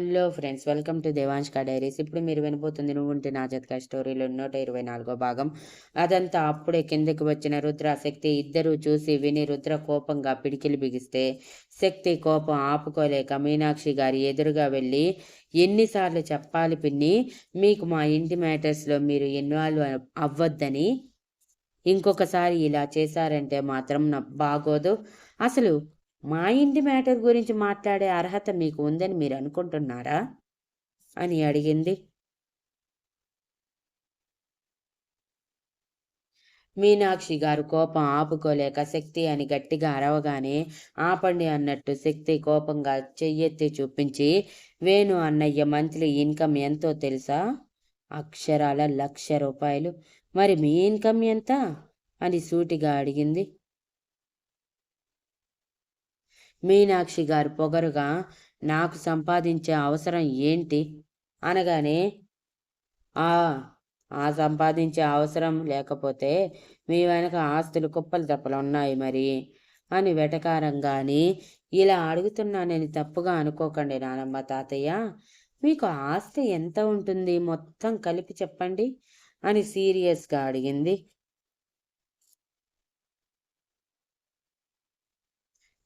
Hello friends welcome to దేవాంష్క diaries. ఇప్పుడు మీరు వినబోతుంది నువ్వు ఉంటే నా జతక స్టోరీలో నూట ఇరవై నాలుగో భాగం. అదంతా అప్పుడే కిందకి వచ్చిన రుద్ర శక్తి ఇద్దరూ చూసి విని రుద్ర కోపంగా పిడికిలు బిగిస్తే శక్తి కోపం ఆపుకోలేక మీనాక్షి గారి ఎదురుగా వెళ్ళి ఎన్నిసార్లు చెప్పాలి పిన్ని మీకు మా ఇంటి మ్యాటర్స్లో మీరు ఇన్వాల్వ్ అవ్వద్దని. ఇంకొకసారి ఇలా చేశారంటే మాత్రం నా బాగోదు. అసలు మా ఇంటి మ్యాటర్ గురించి మాట్లాడే అర్హత మీకు ఉందని మీరు అనుకుంటున్నారా? అని అడిగింది. మీనాక్షి గారు కోపం ఆపుకోలేక శక్తి అని గట్టిగా అరవగానే ఆపండి అన్నట్టు శక్తి కోపంగా చెయ్యెత్తి చూపించి వేణు అన్నయ్య మంత్లీ ఇన్కమ్ ఎంతో తెలుసా? అక్షరాల లక్ష రూపాయలు. మరి మీ ఇన్కమ్ ఎంత? అని సూటిగా అడిగింది. మీనాక్షి గారు పొగరుగా నాకు సంపాదించే అవసరం ఏంటి? అనగానే ఆ ఆ సంపాదించే అవసరం లేకపోతే మీ వెనక ఆస్తులు కుప్పలు తప్పలు ఉన్నాయి మరి అని వెటకారంగాని ఇలా అడుగుతున్నానని తప్పుగా అనుకోకండి నానమ్మ తాతయ్య. మీకు ఆస్తి ఎంత ఉంటుంది? మొత్తం కలిపి చెప్పండి అని సీరియస్గా అడిగింది.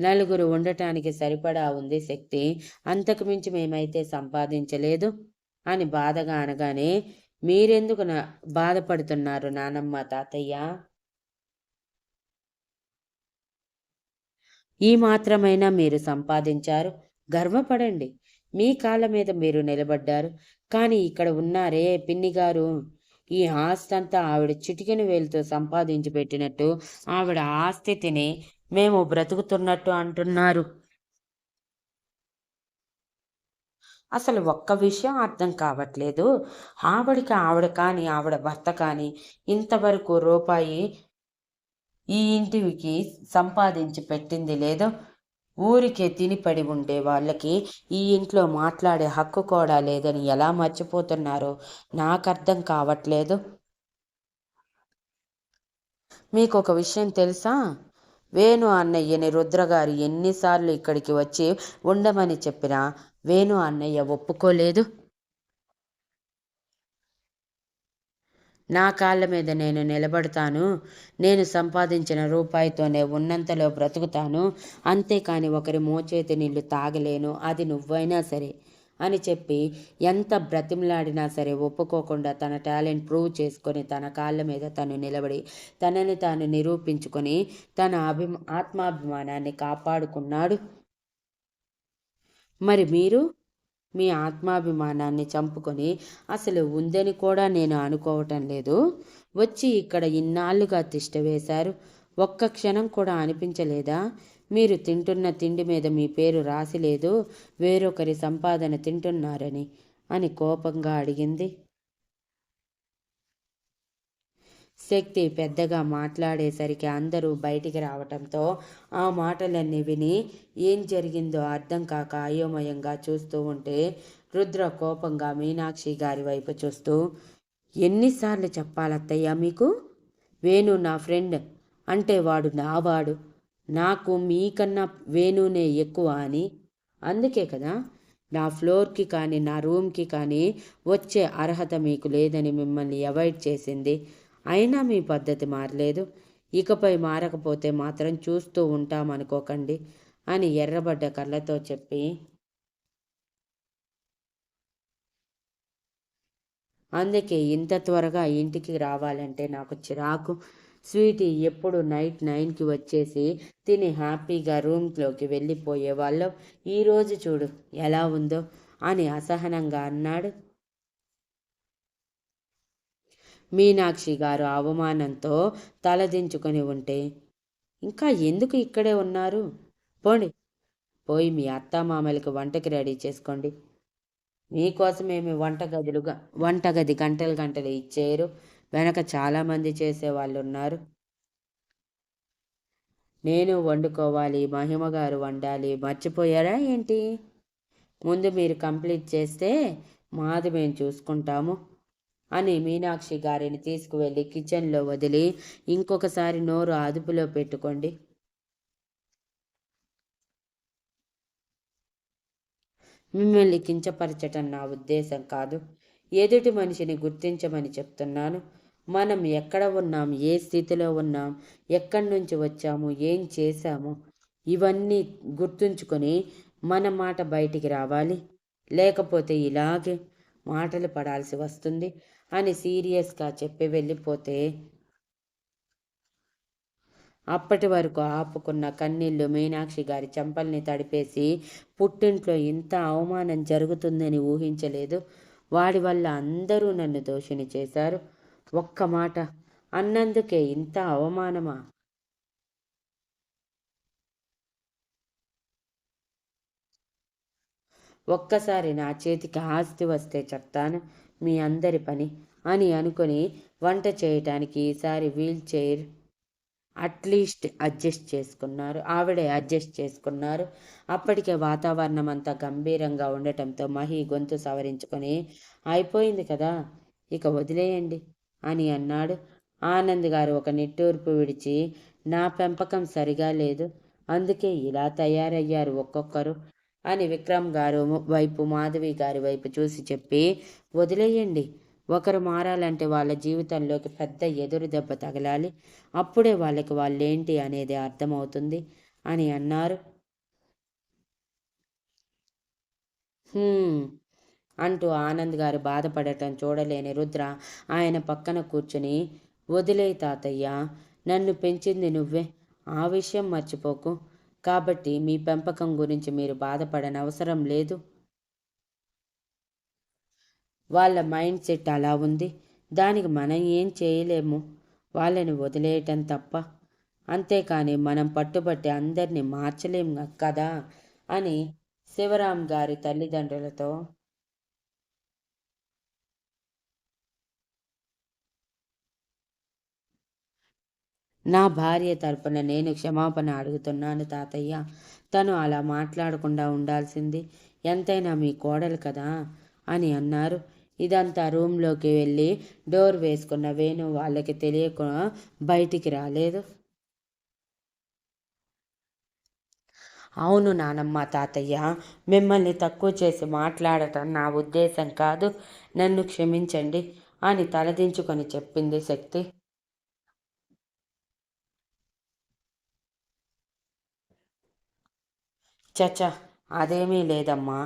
నలుగురు ఉండటానికి సరిపడా ఉంది శక్తి. అంతకు మించి మేమైతే సంపాదించలేదు అని బాధగా అనగానే మీరెందుకు నా బాధపడుతున్నారు నానమ్మ తాతయ్య? ఈ మాత్రమైనా మీరు సంపాదించారు? గర్వపడండి. మీ కాళ్ళ మీద మీరు నిలబడ్డారు. కానీ ఇక్కడ ఉన్నారే పిన్ని గారు ఈ ఆస్తి అంతా ఆవిడ చిటికెన వేలుతో సంపాదించి పెట్టినట్టు ఆవిడ ఆస్తి తిని మేము బ్రతుకుతున్నట్టు అంటున్నారు. అసలు ఒక్క విషయం అర్థం కావట్లేదు. ఆవిడికి ఆవిడ కానీ ఆవిడ భర్త కానీ ఇంతవరకు రూపాయి ఈ ఇంటికి సంపాదించి పెట్టింది లేదు. ఊరికే తినిపడి ఉండే వాళ్ళకి ఈ ఇంట్లో మాట్లాడే హక్కు కూడా లేదని ఎలా మర్చిపోతున్నారో? నాకు అర్థం కావట్లేదు. మీకు ఒక విషయం తెలుసా? వేణు అన్నయ్యని రుద్రగారు ఎన్నిసార్లు ఇక్కడికి వచ్చి ఉండమని చెప్పినా వేణు అన్నయ్య ఒప్పుకోలేదు. నా కాళ్ళ మీద నేను నిలబడతాను. నేను సంపాదించిన రూపాయితోనే ఉన్నంతలో బ్రతుకుతాను. అంతేకాని ఒకరి మోచేతి నీళ్ళు తాగలేను. అది నువ్వైనా సరే. అని చెప్పి ఎంత బ్రతిమలాడినా సరే ఒప్పుకోకుండా తన టాలెంట్ ప్రూవ్ చేసుకొని తన కాళ్ళ మీద తను నిలబడి తనని తాను నిరూపించుకొని తన అభిమా ఆత్మాభిమానాన్ని కాపాడుకున్నాడు. మరి మీరు మీ ఆత్మాభిమానాన్ని చంపుకొని అసలు ఉందని కూడా నేను అనుకోవటం లేదు. వచ్చి ఇక్కడ ఇన్నాళ్ళుగా తిష్ట వేశారు. ఒక్క క్షణం కూడా అనిపించలేదా? మీరు తింటున్న తిండి మీద మీ పేరు రాసిలేదు వేరొకరి సంపాదన తింటున్నారని అని కోపంగా అడిగింది. శక్తి పెద్దగా మాట్లాడేసరికి అందరూ బయటికి రావటంతో ఆ మాటలన్నీ విని ఏం జరిగిందో అర్థం కాక అయోమయంగా చూస్తూ ఉంటే రుద్ర కోపంగా మీనాక్షి గారి వైపు చూస్తూ ఎన్నిసార్లు చెప్పాలత్తయ్యా మీకు? వేణు నా ఫ్రెండ్ అంటే వాడు నావాడు. నాకు మీకన్నా వేణునే ఎక్కువ అని. అందుకే కదా నా ఫ్లోర్కి కానీ నా రూమ్కి కానీ వచ్చే అర్హత మీకు లేదని మిమ్మల్ని అవాయిడ్ చేసింది. అయినా మీ పద్ధతి మారలేదు. ఇకపై మారకపోతే మాత్రం చూస్తూ ఉంటామనుకోకండి అని ఎర్రబడ్డ కళ్ళతో చెప్పి అందుకే ఇంత త్వరగా ఇంటికి రావాలంటే నాకు చిరాకు. స్వీటీ ఎప్పుడు నైట్ నైన్కి వచ్చేసి తిని హ్యాపీగా రూమ్లోకి వెళ్ళిపోయే వాళ్ళం. ఈరోజు చూడు ఎలా ఉందో అని అసహనంగా అన్నాడు. మీనాక్షి గారు అవమానంతో తలదించుకొని ఉంటే ఇంకా ఎందుకు ఇక్కడే ఉన్నారు? పోండి పోయి మీ అత్తామామలకి వంటకి రెడీ చేసుకోండి. మీకోసమేమి వంటగదులుగా వంటగది గంటలు గంటలు ఇచ్చేయరు. వెనక చాలామంది చేసేవాళ్ళు ఉన్నారు నేను వండుకోవాలి మహిమ గారు వండాలి మర్చిపోయారా ఏంటి? ముందు మీరు కంప్లీట్ చేస్తే మాది మేము చూసుకుంటాము అని మీనాక్షి గారిని తీసుకువెళ్ళి కిచెన్లో వదిలి ఇంకొకసారి నోరు అదుపులో పెట్టుకోండి. మిమ్మల్ని కించపరచటం నా ఉద్దేశం కాదు. ఎదుటి మనిషిని గుర్తించమని చెప్తున్నాను. మనం ఎక్కడ ఉన్నాం? ఏ స్థితిలో ఉన్నాం? ఎక్కడి నుంచి వచ్చాము? ఏం చేశాము? ఇవన్నీ గుర్తుంచుకొని మన మాట బయటికి రావాలి. లేకపోతే ఇలాగే మాటలు పడాల్సి వస్తుంది అని సీరియస్గా చెప్పి వెళ్ళిపోతే అప్పటి వరకు ఆపుకున్న కన్నీళ్ళు మీనాక్షి గారి చెంపల్ని తడిపేసి పుట్టింట్లో ఇంత అవమానం జరుగుతుందని ఊహించలేదు. వాడి వల్ల అందరూ నన్ను దోషిని చేశారు. ఒక్క మాట అన్నందుకే ఇంత అవమానమా? ఒక్కసారి నా చేతికి ఆస్తి వస్తే చెప్తాను మీ అందరి పని అని అనుకుని వంట చేయటానికి ఈసారి వీల్ చైర్ అట్లీస్ట్ అడ్జస్ట్ చేసుకున్నారు. ఆవిడే అడ్జస్ట్ చేసుకున్నారు. అప్పటికే వాతావరణం అంతా గంభీరంగా ఉండటంతో మహి గొంతు సవరించుకొని అయిపోయింది కదా ఇక వదిలేయండి అని అన్నాడు. ఆనంద్ గారు ఒక నిట్టూర్పు విడిచి నా పెంపకం సరిగా లేదు. అందుకే ఇలా తయారయ్యారు ఒక్కొక్కరు అని విక్రమ్ గారు వైపు మాధవి గారి వైపు చూసి చెప్పి వదిలేయండి. ఒకరు మారాలంటే వాళ్ళ జీవితంలోకి పెద్ద ఎదురు దెబ్బ తగలాలి. అప్పుడే వాళ్ళకి వాళ్ళేంటి అనేది అర్థమవుతుంది అని అన్నారు. అంటూ ఆనంద్ గారు బాధపడటం చూడలేని రుద్ర ఆయన పక్కన కూర్చుని వదిలే తాతయ్య నన్ను పెంచింది నువ్వే ఆ విషయం మర్చిపోకు. కాబట్టి మీ పెంపకం గురించి మీరు బాధపడనవసరం లేదు. వాళ్ళ మైండ్ సెట్ అలా ఉంది. దానికి మనం ఏం చేయలేము. వాళ్ళని వదిలేయటం తప్ప. అంతేకాని మనం పట్టుబట్టి అందరినీ మార్చలేం కదా అని శివరాం గారి తల్లిదండ్రులతో నా భార్య తరపున నేను క్షమాపణ అడుగుతున్నాను తాతయ్య. తను అలా మాట్లాడకుండా ఉండాల్సింది. ఎంతైనా మీ కోడలు కదా అని అన్నారు. ఇదంతా రూమ్లోకి వెళ్ళి డోర్ వేసుకున్న వేణు వాళ్ళకి తెలియక బయటికి రాలేదు. అవును నానమ్మ తాతయ్య మిమ్మల్ని తక్కువ చేసి మాట్లాడటం నా ఉద్దేశం కాదు. నన్ను క్షమించండి అని తలదించుకొని చెప్పింది శక్తి. చచ అదేమీ లేదమ్మా.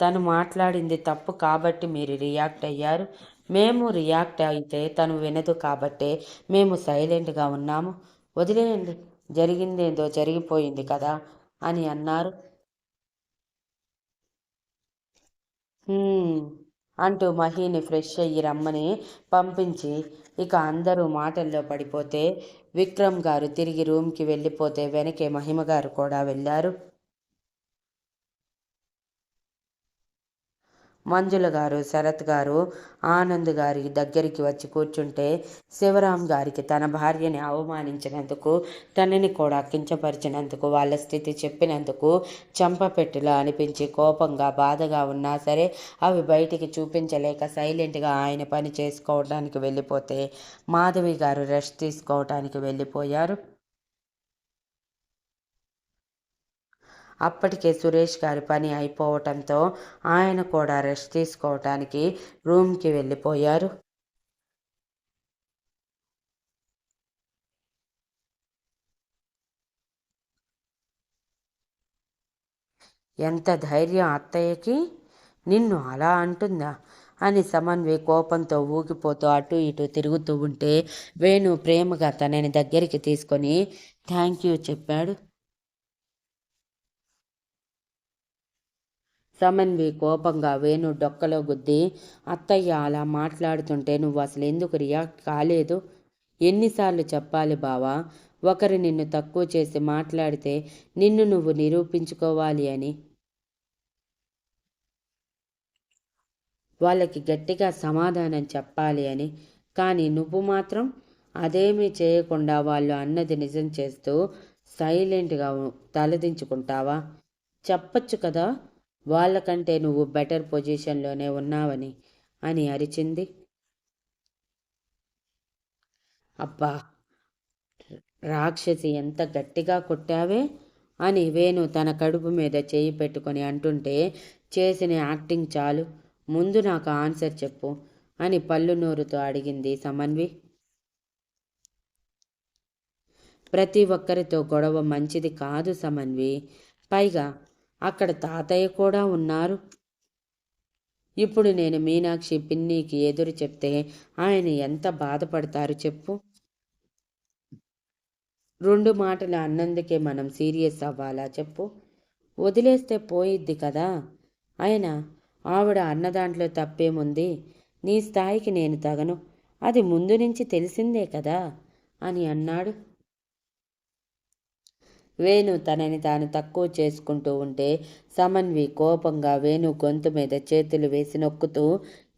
తను మాట్లాడింది తప్పు కాబట్టి మీరు రియాక్ట్ అయ్యారు. మేము రియాక్ట్ అయితే తను వినదు కాబట్టే మేము సైలెంట్గా ఉన్నాము. వదిలేయండి. జరిగిందేందో జరిగిపోయింది కదా అని అన్నారు. అంటూ మహీని ఫ్రెష్ అయ్యి రమ్మని పంపించి ఇక అందరూ మాటల్లో పడిపోతే విక్రమ్ గారు తిరిగి రూమ్కి వెళ్ళిపోతే వెనకే మహిమ గారు కూడా వెళ్ళారు. మంజుల గారు శరత్ గారు ఆనంద్ గారి దగ్గరికి వచ్చి కూర్చుంటే శివరాం గారికి తన భార్యని అవమానించినందుకు తనని కూడా కించపరిచినందుకు వాళ్ళ స్థితి చెప్పినందుకు చంపపెట్టులా అనిపించి కోపంగా బాధగా ఉన్నా సరే అవి బయటికి చూపించలేక సైలెంట్గా ఆయన పని చేసుకోవడానికి వెళ్ళిపోతే మాధవి గారు రెస్ట్ తీసుకోవడానికి వెళ్ళిపోయారు. అప్పటికే సురేష్ గారి పని అయిపోవటంతో ఆయన కూడా రెస్ట్ తీసుకోవటానికి రూమ్కి వెళ్ళిపోయారు. ఎంత ధైర్యం అత్తయ్యకి? నిన్ను అలా అంటుందా? అని సమన్వి కోపంతో ఊగిపోతూ అటు ఇటు తిరుగుతూ ఉంటే వేణు ప్రేమగా తనని దగ్గరికి తీసుకొని థ్యాంక్ యూ చెప్పాడు. సమన్వి కోపంగా వేణు డొక్కలో గుద్ది అత్తయ్య అలా మాట్లాడుతుంటే నువ్వు అసలు ఎందుకు రియాక్ట్ కాలేదు? ఎన్నిసార్లు చెప్పాలి బావా? ఒకరు నిన్ను తక్కువ చేసి మాట్లాడితే నిన్ను నువ్వు నిరూపించుకోవాలి అని. వాళ్ళకి గట్టిగా సమాధానం చెప్పాలి అని. కానీ నువ్వు మాత్రం అదేమీ చేయకుండా వాళ్ళు అన్నది నిజం చేస్తూ సైలెంట్గా తలదించుకుంటావా? చెప్పచ్చు కదా? వాళ్ళకంటే నువ్వు బెటర్ పొజిషన్లోనే ఉన్నావని అని అరిచింది. అబ్బా రాక్షసి ఎంత గట్టిగా కొట్టావే అని వేణు తన కడుపు మీద చేయి పెట్టుకొని అంటుంటే చేసిన యాక్టింగ్ చాలు. ముందు నాకు ఆన్సర్ చెప్పు అని పళ్ళు నోరుతో అడిగింది సమన్వి. ప్రతి ఒక్కరితో గొడవ మంచిది కాదు సమన్వి. పైగా అక్కడ తాతయ్య కూడా ఉన్నారు. ఇప్పుడు నేను మీనాక్షి పిన్నికి ఎదురు చెప్తే ఆయన ఎంత బాధపడతారు చెప్పు. రెండు మాటలు అన్నందుకే మనం సీరియస్ అవ్వాలా చెప్పు. వదిలేస్తే పోయిద్ది కదా. ఆయన ఆవిడ అన్న దాంట్లో తప్పేముంది? నీ స్థాయికి నేను తగను. అది ముందు నుంచి తెలిసిందే కదా అని అన్నాడు. వేణు తనని తాను తక్కువ చేసుకుంటూ ఉంటే సమన్వి కోపంగా వేణు గొంతు మీద చేతులు వేసి నొక్కుతూ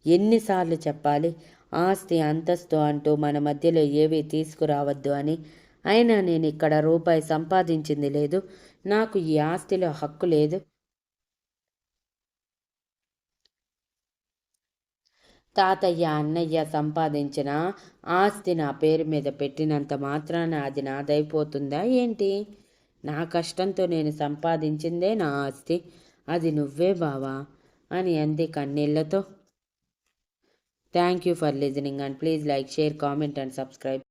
ఎన్నిసార్లు చెప్పాలి? ఆస్తి అంతస్తు అంటూ మన మధ్యలో ఏవీ తీసుకురావద్దు అని. అయినా నేను ఇక్కడ రూపాయి సంపాదించింది లేదు. నాకు ఈ ఆస్తిలో హక్కు లేదు. తాతయ్య అన్నయ్య సంపాదించిన ఆస్తి నా పేరు మీద పెట్టినంత మాత్రాన అది నాదైపోతుందా ఏంటి? నా కష్టంతో నేను సంపాదించిందే నా ఆస్తి. అది నువ్వే బావా అని అంది కన్నీళ్ళతో. Thank you for listening and please like share comment and subscribe.